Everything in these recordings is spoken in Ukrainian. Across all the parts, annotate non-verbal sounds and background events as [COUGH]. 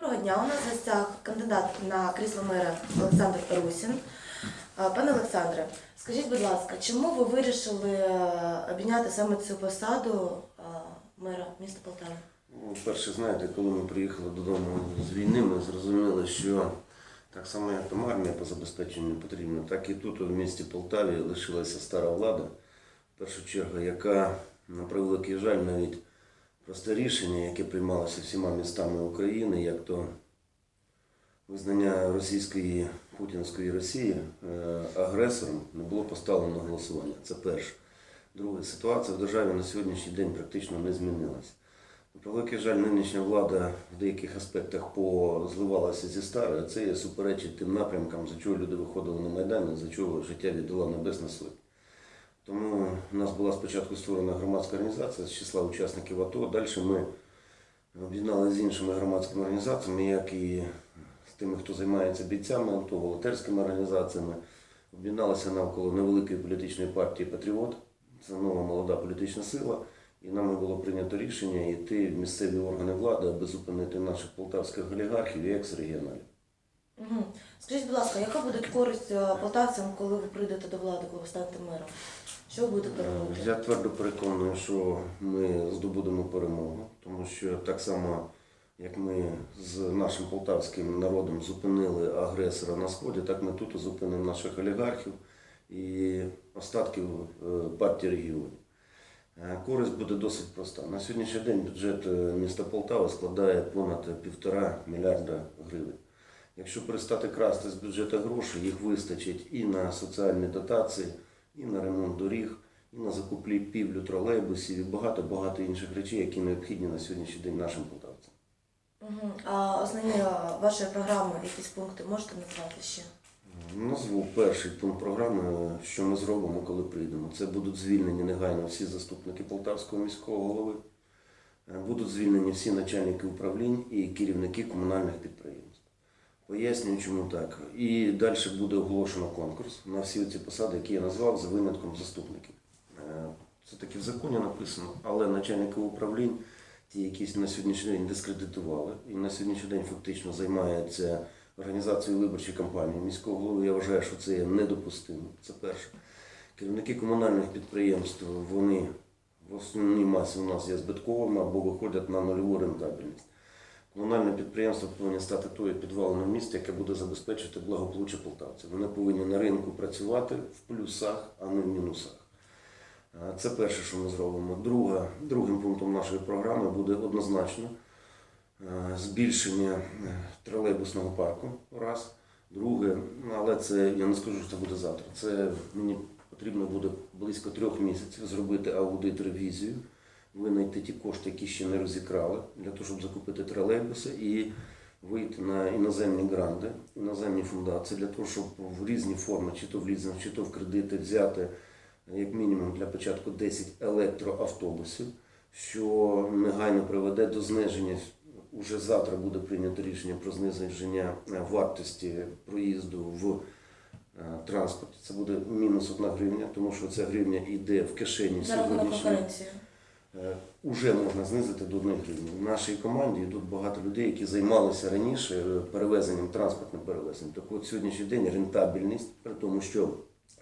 Доброго дня. У нас в гостях кандидат на крісло мера Олександр Русін. Пане Олександре, скажіть, будь ласка, чому ви вирішили е, обійняти саме цю посаду мера міста Полтави? Ну, Перше, знаєте, коли ми приїхали додому з війни, ми зрозуміли, що так само, як там армія по забезпеченню потрібна, так і тут, у місті Полтаві, лишилася стара влада, в першу чергу, яка, на превеликий жаль, навіть просте рішення, яке приймалося всіма містами України, як то визнання російської путінської Росії е, агресором, не було поставлено на голосування. Це перше. Друге, ситуація в державі на сьогоднішній день практично не змінилася. На превеликий жаль, нинішня влада в деяких аспектах позливалася зі старою, це є суперечить тим напрямкам, за чого люди виходили на Майдан, за чого життя віддала Небесна Сотня. Тому у нас була спочатку створена громадська організація з числа учасників АТО. Далі ми об'єднали з іншими громадськими організаціями, як і з тими, хто займається бійцями АТО, волонтерськими організаціями. Об'єдналися навколо невеликої політичної партії Патріот. Це нова молода політична сила. І нами було прийнято рішення йти в місцеві органи влади, аби зупинити наших полтавських олігархів і екс-регіоналів. Угу. Скажіть, будь ласка, яка буде користь е, полтавцям, коли ви прийдете до влади, коли ви станете мером? Що ви будете робити? Я твердо переконаний, що ми здобудемо перемогу, тому що так само, як ми з нашим полтавським народом зупинили агресора на сході, так ми тут зупинимо наших олігархів і остатків е, партії регіонів. Е, Користь буде досить проста. На сьогоднішній день бюджет е, міста Полтава складає понад півтора мільярда гривень. Якщо перестати красти з бюджету гроші, їх вистачить і на соціальні дотації, і на ремонт доріг, і на закупівлю тролейбусів, і багато-багато інших речей, які необхідні на сьогоднішній день нашим полтавцям. Угу. А основні вашої програми, якісь пункти можете назвати ще? Назву перший пункт програми, що ми зробимо, коли прийдемо. Це будуть звільнені негайно всі заступники Полтавського міського голови, Е, будуть звільнені всі начальники управлінь і керівники комунальних підприємств. Пояснюю, чому так. І далі буде оголошено конкурс на всі ці посади, які я назвав за винятком заступників. Е, Це таки в законі написано, але начальники управлінь, ті, які на сьогоднішній день дискредитували, і на сьогоднішній день фактично займаються організацією виборчої кампанії міського голови, я вважаю, що це є недопустимо. Це перше. Керівники комунальних підприємств, вони в основній масі у нас є збитковими або виходять на нульову рентабельність. Комунальне підприємство повинні стати тою підвалиною міста, яке буде забезпечити благополуччя полтавців. Вони повинні на ринку працювати в плюсах, а не в мінусах. Е, Це перше, що ми зробимо. Друга, другим пунктом нашої програми буде однозначно е, збільшення е, тролейбусного парку. Раз. Друге, але це я не скажу, що це буде завтра. Це мені потрібно буде близько трьох місяців зробити аудит ревізію, винайти ті кошти, які ще не розікрали, для того, щоб закупити тролейбуси і вийти на іноземні гранди, іноземні фундації, для того, щоб в різні форми, чи то в лізинг, чи то в кредити взяти як мінімум для початку 10 електроавтобусів, що негайно приведе до зниження. Уже завтра буде прийнято рішення про зниження е, вартості проїзду в е, транспорті. Це буде мінус 1 гривня, тому що ця гривня йде в кишені сьогоднішньої. Конференції. Е, можна знизити до 1 гривні. В нашій команді йдуть багато людей, які займалися раніше е, перевезенням, транспортним перевезенням. Так от сьогоднішній день рентабельність, при тому, що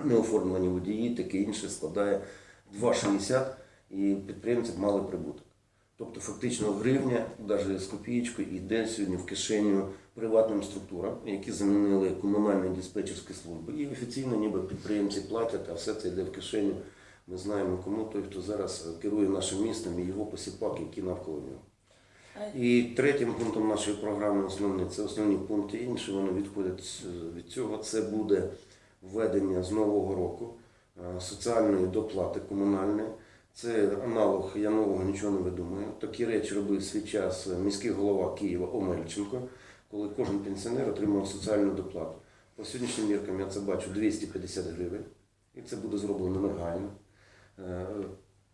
неоформлені водії, таке інше складає 2,60 і підприємці мали прибуток. Тобто фактично гривня, навіть з копієчкою, йде сьогодні в кишеню приватним структурам, які замінили комунальні диспетчерські служби. І офіційно ніби підприємці платять, а все це йде в кишеню. Ми знаємо, кому той, хто зараз керує нашим містом і його посіпак, які навколо нього. І третім пунктом нашої програми основний це основні пункти інші, вони відходять від цього. Це буде введення з нового року е, соціальної доплати комунальної. Це аналог, я нового нічого не видумаю. Такі речі робив свій час міський голова Києва Омельченко, коли кожен пенсіонер отримав соціальну доплату. По сьогоднішнім міркам я це бачу 250 гривень, і це буде зроблено негайно. Е,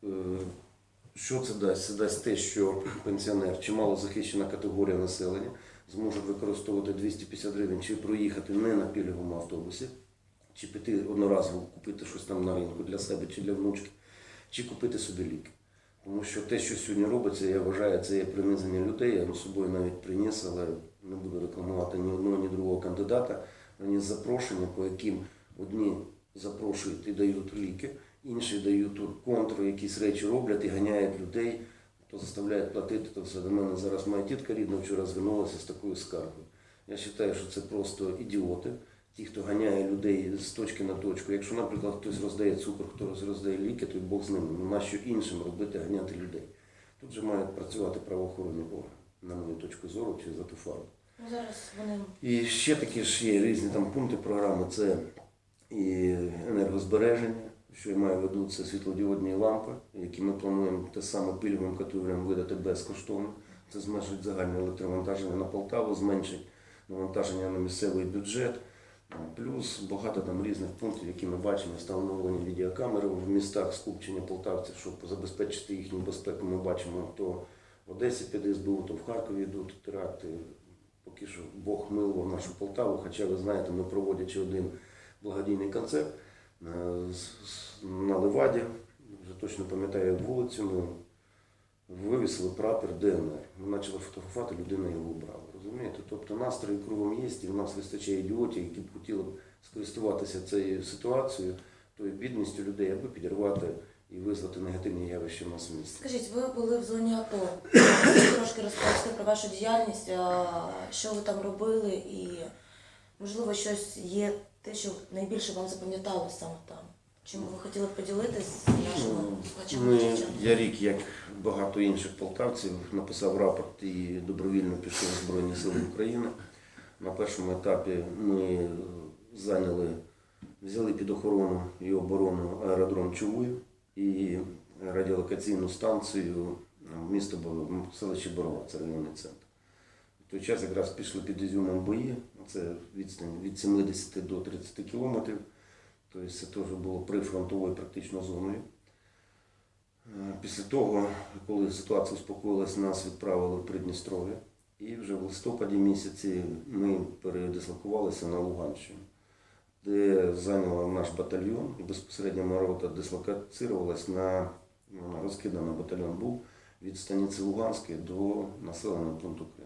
е, що це дасть? Це дасть те, що пенсіонер чи малозахищена категорія населення зможе використовувати 250 гривень чи проїхати не на пільговому автобусі, чи піти одноразово купити щось там на ринку для себе чи для внучки, чи купити собі ліки. Тому що те, що сьогодні робиться, я вважаю, це є принизення людей. Я з собою навіть приніс, але не буду рекламувати ні одного, ні другого кандидата. Приніс запрошення, по яким одні запрошують і дають ліки, інші дають контру, якісь речі роблять і ганяють людей, то заставляють платити. То все до мене зараз моя тітка рідна вчора звернулася з такою скаргою. Я вважаю, що це просто ідіоти. Ті, хто ганяє людей з точки на точку. Якщо, наприклад, хтось роздає цукор, хтось роздає ліки, то й Бог з ними. Нема що іншим робити, ганяти людей. Тут же мають працювати правоохоронні органи, на мою точку зору, чи за ту фарбу. Ну, зараз вони І ще такі ж є різні там пункти програми. Це і енергозбереження, що я маю в виду, це світлодіодні лампи, які ми плануємо те саме пільговим категоріям видати безкоштовно. Це зменшить загальне електровантаження на Полтаву, зменшить навантаження на місцевий бюджет. Плюс багато там різних пунктів, які ми бачимо, встановлені відеокамери в містах скупчення полтавців, щоб забезпечити їхню безпеку. Ми бачимо, то в Одесі під СБУ, то в Харкові йдуть теракти. Поки що Бог милував нашу Полтаву, хоча ви знаєте, ми проводячи один благодійний концерт на Леваді, вже точно пам'ятаю вулицю, ми вивісили прапор ДНР. Ми почали фотографувати, людина його убрала. Розумієте? Тобто настрої кругом є, і в нас вистачає ідіотів, які б хотіли скористуватися цією ситуацією, тою бідністю людей, аби підірвати і визвати негативні явища в нас в місті. Скажіть, ви були в зоні АТО. Трошки розповісти про вашу діяльність, що ви там робили, і можливо щось є те, що найбільше вам запам'яталося саме там. Чим ви хотіли б поділитися з нашими Ну, слухачами? Ми, я рік, як багато інших полтавців, написав рапорт і добровільно пішов в Збройні Сили України. На першому етапі ми зайняли, взяли під охорону і оборону аеродром Чугуїв і радіолокаційну станцію в місто селище Борова, це районний центр. В той час якраз пішли під Ізюмом бої, це відстань від 70 до 30 кілометрів. Тобто це теж було прифронтовою практично зоною. Е, Після того, коли ситуація успокоїлась, нас відправили в Придністров'я. І вже в листопаді місяці ми передислокувалися на Луганщину, де зайняла наш батальйон, і безпосередньо моя рота дислокацировалась на ну, вона розкидана батальйон був від станиці Луганської до населеного пункту Кримськ.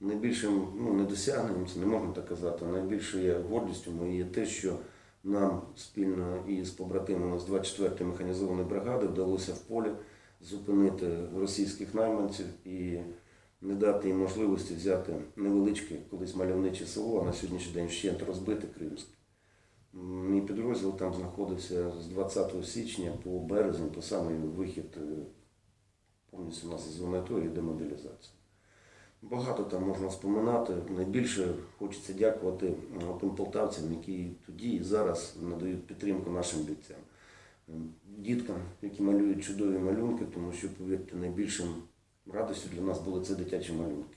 Найбільшим ну, недосягненням, це не можна так казати, найбільшою гордістю моєю є те, що нам спільно із побратимами з 24-ї механізованої бригади вдалося в полі зупинити російських найманців і не дати їм можливості взяти невеличке, колись мальовниче село, а на сьогоднішній день вщент розбите Кримськ. Мій підрозділ там знаходився з 20 січня по березень, по самий вихід е, повністю із зони і демобілізації. Багато там можна споминати. Найбільше хочеться дякувати е, тим полтавцям, які тоді і зараз надають підтримку нашим бійцям. Діткам, які малюють чудові малюнки, тому що, повірте, найбільшим радістю для нас були це дитячі малюнки,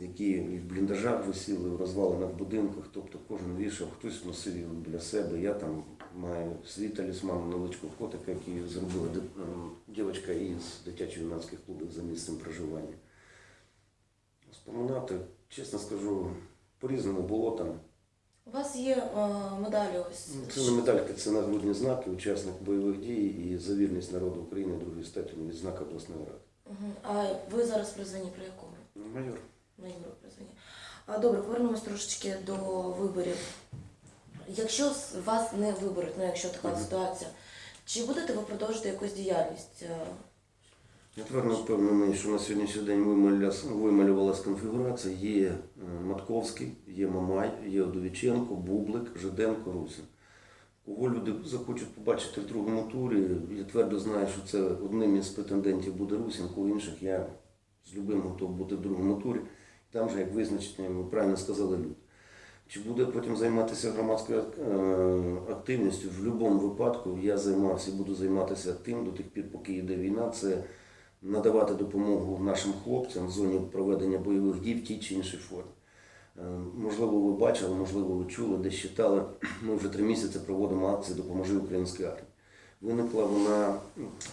які в бліндажах висіли, в розвалених будинках, тобто кожен вішав, хтось носив його біля себе. Я там маю свій талісман, невеличкого котика, який зробила ди- е, дівчинка із дитячо-юнацьких клубів за місцем проживання. Споминати, чесно скажу, по-різному було там. У вас є е, медалі ось. Ну, Це не медальки, це нагрудні знаки, учасник бойових дій і за вірність народу України другої степені від знака обласної ради. А ви зараз при званні про якому? Майор. на Європризвані. А добре, повернемось трошечки до виборів. Якщо с- вас не виберуть, ну якщо така Мгм. ситуація, чи будете ви продовжувати якусь діяльність? Е, Я твердо впевнений, що на сьогоднішній день вималювалась конфігурація. Є е, Матковський, є Мамай, є Одовіченко, Бублик, Жиденко, Русин. Кого люди захочуть побачити в другому турі, я твердо знаю, що це одним із претендентів буде Русин, кого інших я з любим готов бути в другому турі. Там же, як визначення, ви правильно сказали люди. Чи буде потім займатися громадською е, активністю? В будь-якому випадку я займався і буду займатися тим до тих пір, поки йде війна. Це надавати допомогу нашим хлопцям в зоні проведення бойових дій в тій чи іншій формі. Е, Можливо, ви бачили, можливо, ви чули, десь читали. [CLEARS THROAT] Ми вже три місяці проводимо акцію Допоможи українській армії. Виникла вона,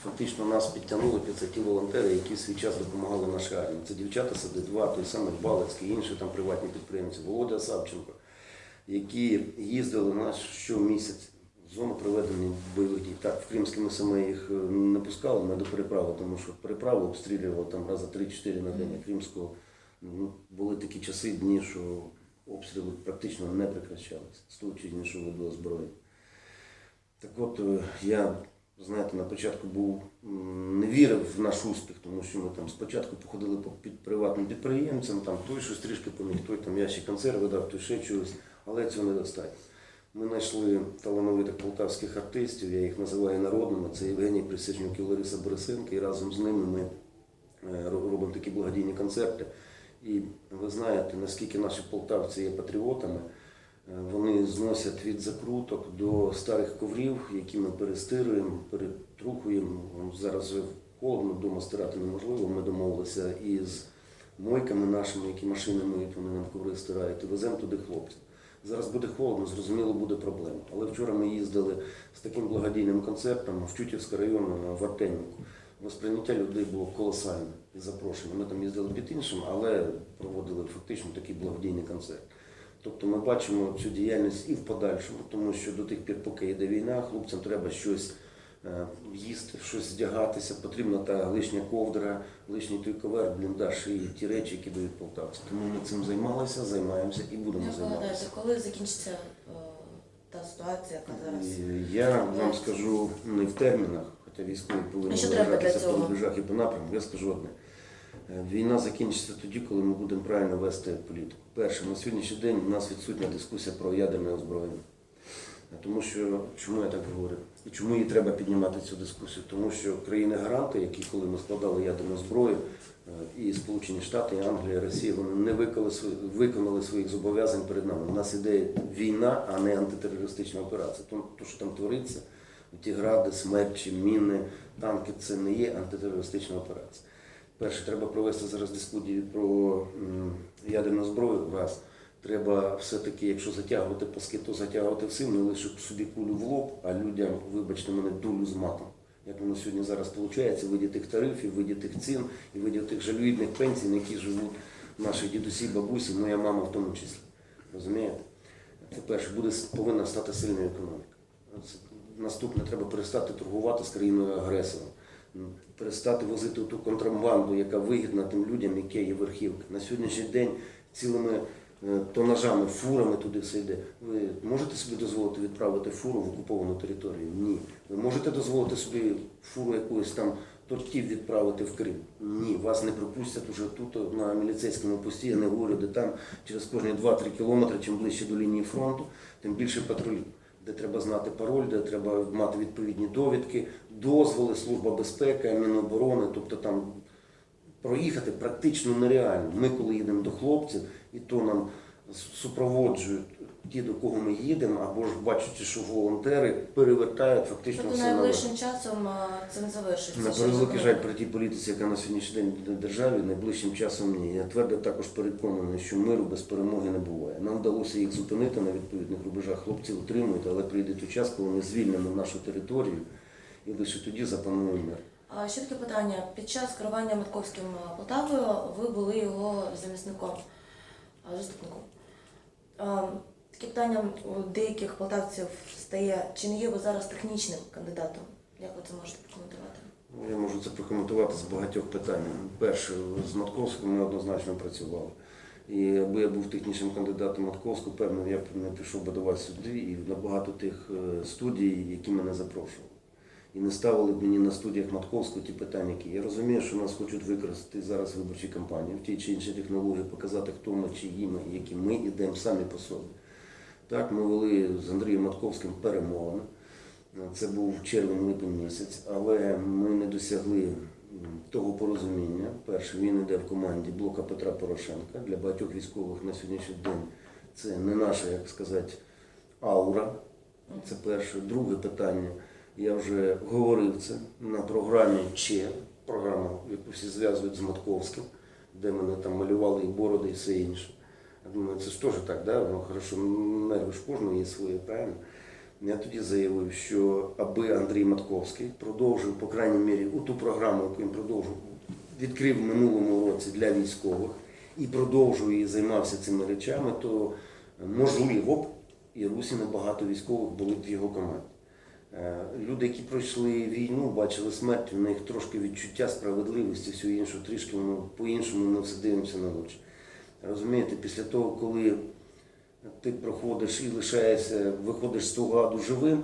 фактично нас підтягнули під це ті волонтери, які свій час допомагали нашій армії. Це дівчата СД2, той самий Балицький, інші там приватні підприємці, Володя Савченко, які їздили на щомісяць зону проведення бойових дій. Так, в Кримській ми саме їх е, не пускали, ми до переправи, тому що переправу обстрілювали там рази 3-4 на день. А Кримську ну, були такі часи, дні, що обстріли практично не прекращалися з того чи іншого виду озброєння. Так от е, я, знаєте, на початку був не вірив в наш успіх, тому що ми там спочатку походили по під приватним підприємцям, там той щось трішки поміг, той там ящик консерви дав, той ще чогось, але цього недостатньо. Ми знайшли талановитих полтавських артистів, я їх називаю народними. Це Євгеній Присяжнюк і Лариса Борисенко, і разом з ними ми е, робимо такі благодійні концерти. І ви знаєте, наскільки наші полтавці є патріотами. Е, Вони зносять від закруток до старих коврів, які ми перестируємо, перетрухуємо. Зараз вже холодно, вдома стирати неможливо. Ми домовилися із мойками нашими, які машини миють, вони нам коври стирають, і веземо туди хлопців. Зараз буде холодно, зрозуміло, буде проблема. Але вчора ми їздили з таким благодійним концертом в Чутівський район в Артемівку. Восприйняття людей було колосальне і запрошення. Ми там їздили під іншим, але проводили фактично такий благодійний концерт. Тобто ми бачимо цю діяльність і в подальшому, тому що до тих пір, поки йде війна, хлопцям треба щось е, їсти, щось здягатися, потрібна та лишня ковдра, лишній той ковер, бліндаж і ті речі, які дають полтавці. Тому ми цим займалися, займаємося і будемо займатися. коли закінчиться е, та ситуація, яка зараз? І Я вам скажу не в термінах, хоча військові повинні виражатися по рубежах і по напрямку. Я скажу одне. Е, Війна закінчиться тоді, коли ми будемо правильно вести політику. Перше, на сьогоднішній день у нас відсутня дискусія про ядерне озброєння. Тому що чому я так говорю? І чому її треба піднімати цю дискусію? Тому що країни-гаранти, які коли ми складали ядерну зброю, е, і Сполучені Штати, і Англія, і Росія, вони не виконали, виконали своїх зобов'язань перед нами. У нас іде війна, а не антитерористична операція. Тому то, що там твориться, ті гради, смерчі, міни, танки це не є антитерористична операція. Перше, треба провести зараз дискусію про ядерну зброю. Раз. Треба все-таки, якщо затягувати паски, то затягувати всім, не лише собі кулю в лоб, а людям, вибачте мене, дулю з матом. Як воно сьогодні зараз виходить, виді тих тарифів, виді тих цін і виді тих жалюгідних пенсій, на які живуть наші дідусі, бабусі, моя мама в тому числі. Розумієте? Це перше, буде, повинна стати сильною економіка. Наступне, треба перестати торгувати з країною агресором, перестати возити ту контрабанду, яка вигідна тим людям, які є верхівка. На сьогоднішній день цілими тонажами, фурами туди все йде. Ви можете собі дозволити відправити фуру в окуповану територію? Ні. Ви можете дозволити собі фуру якоїсь там тортів відправити в Крим? Ні, вас не пропустять уже тут на міліцейському пості, я не говорю, де там через кожні 2-3 кілометри, чим ближче до лінії фронту, тим більше патрулів. Де треба знати пароль, де треба мати відповідні довідки, дозволи, служба безпеки, Міноборони, тобто там проїхати практично нереально. Ми, коли їдемо до хлопців, і то нам супроводжують ті, до кого ми їдемо, або ж бачачи, що волонтери перевертають фактично Тобто все на найближчим часом це не завершиться. на превеликий жаль при тій політиці, яка на сьогоднішній день в державі, найближчим часом ні. Я твердо також переконаний, що миру без перемоги не буває. Нам вдалося їх зупинити на відповідних рубежах. Хлопці утримують, але прийде той час, коли ми звільнимо нашу територію, і лише тоді запанує мир. А ще таке питання. Під час керування Матковським Полтавою ви були його замісником, заступником. Е, Таке питання у деяких полтавців стає, чи не є ви зараз технічним кандидатом? Як ви це можете прокоментувати? Ну, Я можу це прокоментувати з багатьох питань. Перше, з Матковським ми однозначно працювали. І аби я був технічним кандидатом Матковську, певно, я б не пішов би до вас сюди і на багато тих е, студій, які мене запрошували. І не ставили б мені на студіях Матковську ті питання, які я розумію, що нас хочуть використати зараз в виборчій кампанії, в тій чи іншій технології, показати, хто ми, чиї ми, які ми йдемо самі по собі. Так, ми вели з Андрієм Матковським перемовини. Це був червень-липень місяць, але ми не досягли того порозуміння. Перше, він йде в команді блока Петра Порошенка. Для багатьох військових на сьогоднішній день це не наша, як сказати, аура. Це перше. Друге питання. Я вже говорив це на програмі ЧЕ, програма, яку всі зв'язують з Матковським, де мене там малювали і бороди, і все інше. Я думаю, це ж теж так, да? ну хорошо, нерви ж кожного є своє, правильно? Я тоді заявив, що аби Андрій Матковський продовжив, по крайній мірі, у ту програму, яку він продовжив, відкрив в минулому році для військових і продовжує і займався цими речами, то можливо б і Русіни багато військових були в його команді. Е, Люди, які пройшли війну, бачили смерть, у них трошки відчуття справедливості, всього іншого трішки воно по-іншому ми все дивимося на очі. Розумієте, після того, коли ти проходиш і лишаєшся, виходиш з того аду живим,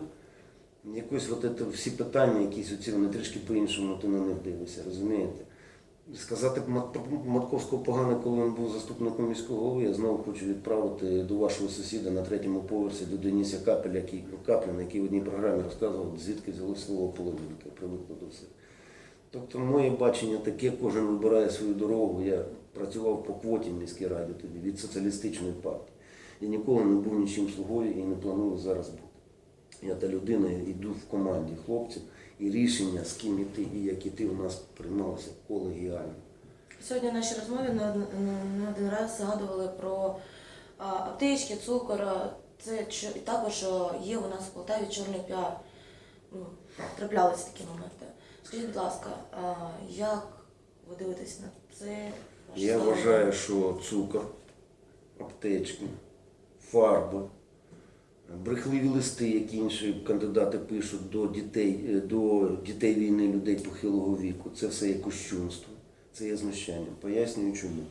якось от це, всі питання, якісь оці, вони трішки по-іншому ти на них дивишся, розумієте? Сказати Матковського погано, коли він був заступником міського голови, я знову хочу відправити до вашого сусіда на третьому поверсі, до Деніса Капеля, який, Капліна, який в одній програмі розказував, звідки взяли слово половинка, привикли до всіх. Тобто моє бачення таке, кожен вибирає свою дорогу. Я працював по квоті в міській раді тоді від соціалістичної партії. Я ніколи не був нічим слугою і не планую зараз бути. Я та людина, йду в команді хлопців, і рішення, з ким іти і як іти, у нас приймалося колегіально. Сьогодні в нашій розмові не один раз згадували про аптечки, цукор. Це чо- і також є у нас в Полтаві чорний піар. Ну, траплялися такі моменти. Скажіть, будь ласка, як ви дивитесь на це? Я вважаю, що цукор, аптечки, фарби, брехливі листи, які інші кандидати пишуть до дітей, е, до дітей війни, людей похилого віку, це все є кощунство, це є знущання. Пояснюю чому.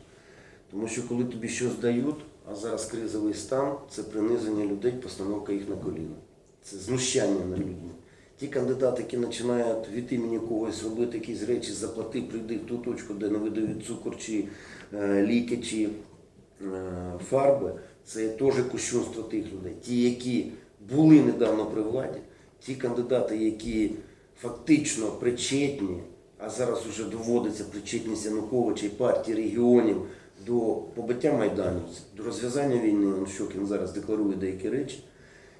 Тому що коли тобі щось дають, а зараз кризовий стан, це принизення людей, постановка їх на коліна. Це знущання над людьми. Ті кандидати, які починають від імені когось робити якісь речі, заплати, прийди в ту точку, де не видають цукор чи е, ліки, чи е, фарби, це теж кощунство тих людей. Ті, які були недавно при владі, ті кандидати, які фактично причетні, а зараз вже доводиться причетність Януковича і партії регіонів до побиття майданівців, до розв'язання війни. Он Щокін зараз декларує деякі речі.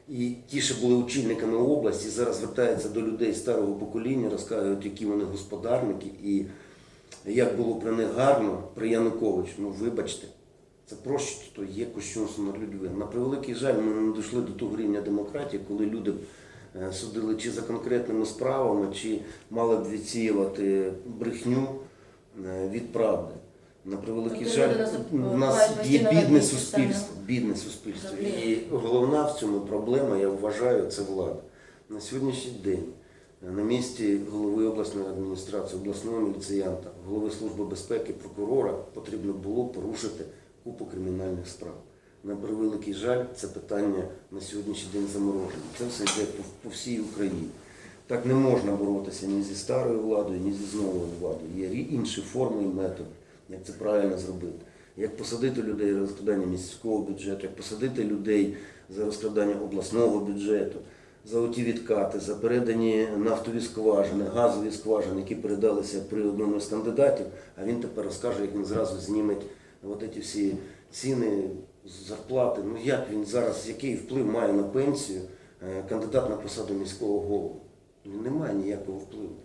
І ті, що були очільниками області, зараз звертаються до людей старого покоління, розказують, які вони господарники і як було при них гарно при Януковичу. Ну вибачте, це просто є кощунство над людьми. На превеликий жаль, ми не дійшли до того рівня демократії, коли люди е, судили чи за конкретними справами, чи мали б відсіювати брехню е, від правди. На превеликий Тобто жаль, люди нас, у нас є бідне суспільство, бідне суспільство. І головна в цьому проблема, я вважаю, це влада. На сьогоднішній день е, на місці голови обласної адміністрації, обласного міліціянта, голови Служби безпеки, прокурора потрібно було порушити купу кримінальних справ. На превеликий жаль, це питання на сьогоднішній день заморожено. Це все йде по, всій Україні. Так не можна боротися ні зі старою владою, ні зі новою владою. Є інші форми і методи, як це правильно зробити. Як посадити людей за розкрадання міського бюджету, як посадити людей за розкрадання обласного бюджету, за оті відкати, за передані нафтові скважини, газові скважини, які передалися при одному з кандидатів, а він тепер розкаже, як він зразу зніметь от ці всі ціни, зарплати. Ну як він зараз, який вплив має на пенсію е, кандидат на посаду міського голови? Він не має ніякого впливу.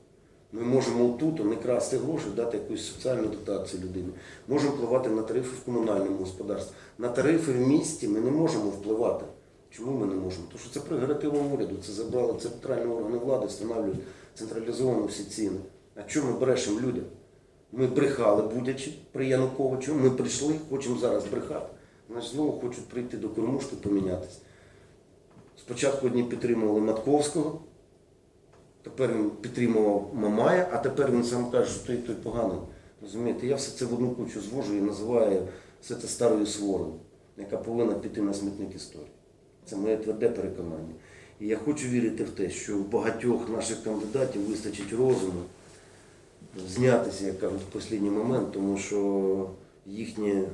Ми можемо тут не красти гроші, дати якусь соціальну дотацію людині. Можемо впливати на тарифи в комунальному господарстві. На тарифи в місті ми не можемо впливати. Чому ми не можемо? Тому що це прерогатива уряду, це забрали центральні органи влади, встановлюють централізовано всі ціни. А чому ми брешемо людям? Ми брехали будячи при Януковичу, ми прийшли, хочемо зараз брехати. Значить, знову хочуть прийти до кормушки помінятися. Спочатку одні підтримували Матковського, тепер він підтримував Мамая, а тепер він сам каже, що той той поганий. Розумієте, я все це в одну кучу звожу і називаю все це старою сворою, яка повинна піти на смітник історії. Це моє тверде переконання. І я хочу вірити в те, що в багатьох наших кандидатів вистачить розуму знятися, як кажуть, в останній момент, тому що їхнє,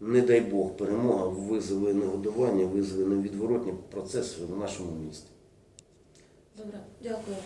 не дай Бог, перемога визове негодування, визове невідворотні процеси в нашому місті. Добре, дякую.